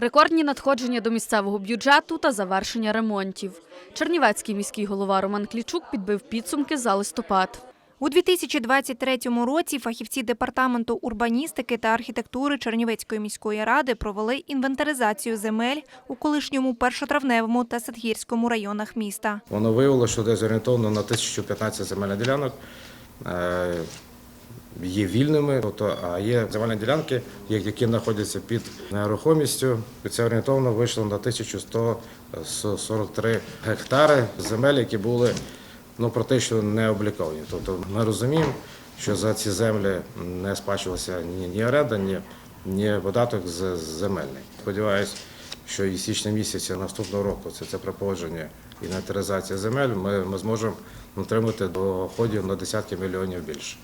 Рекордні надходження до місцевого бюджету та завершення ремонтів. Чернівецький міський голова Роман Клічук підбив підсумки за листопад. У 2023 році фахівці департаменту урбаністики та архітектури Чернівецької міської ради провели інвентаризацію земель у колишньому першотравневому та Садгірському районах міста. Воно виявилося, що десь орієнтовно на 1015 земельних ділянок е, є вільними, тобто, а є земельні ділянки, які знаходяться під нерухомістю. Це орієнтовно вийшло на 1143 гектари земель, які були ну, практично не обліковані. Тобто ми розуміємо, що за ці землі не сплачувалася ні, оренда, ні, ні податок з земельний. Сподіваюсь, що і січня місяця наступного року це, це проходження і інвентаризація земель, ми, ми зможемо отримати доходів на десятки мільйонів більше.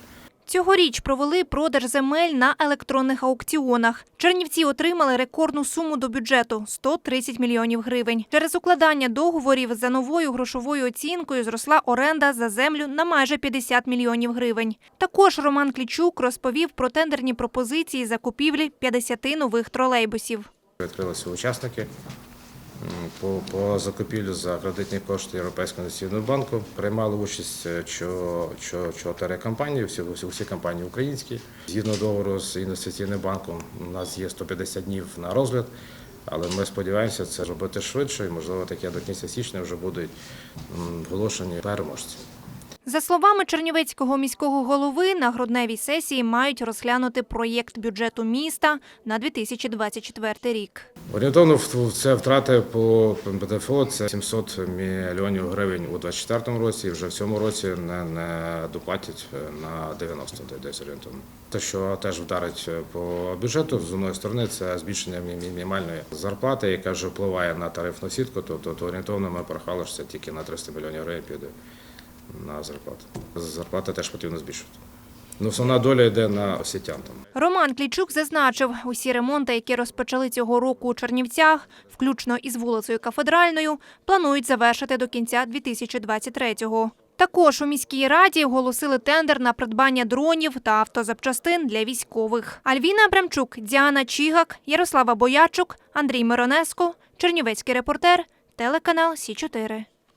Цьогоріч провели продаж земель на електронних аукціонах. Чернівці отримали рекордну суму до бюджету 130 мільйонів гривень. Через укладання договорів за новою грошовою оцінкою зросла оренда за землю на майже 50 мільйонів гривень. Також Роман Клічук розповів про тендерні пропозиції закупівлі 50 нових тролейбусів. Відкрилися учасники по, по закупівлю за кредитні кошти Європейського інвестиційного банку. Приймали участь е, чо- чо- чотири компанії, всі, всі компанії українські. Згідно договору з інвестиційним банком, у нас є 150 днів на розгляд. Але ми сподіваємося це робити швидше, і можливо таке до кінця січня вже будуть оголошені переможці. За словами Чернівецького міського голови, на грудневій сесії мають розглянути проєкт бюджету міста на 2024 рік. Орієнтовно це втрати по ПДФО це 700 мільйонів гривень у 2024 році. І вже в цьому році не, не доплатять е, на 90 десь орієнтовно. Те, що теж вдарить е, по бюджету з одної сторони, це збільшення мінімальної зарплати, яка вже впливає на тарифну сітку. Тобто то орієнтовно ми порахали, що це тільки на 300 мільйонів гривень піде на зарплату. Зарплати теж потрібно збільшувати. Ну, основна доля йде на освітян. Роман Клічук зазначив, усі ремонти, які розпочали цього року у Чернівцях, включно із вулицею Кафедральною, планують завершити до кінця 2023-го. Також у міській раді оголосили тендер на придбання дронів та автозапчастин для військових. Альвіна Абрамчук, Діана Чігак, Ярослава Боячук, Андрій Миронеско, Чернівецький репортер, телеканал Сі 4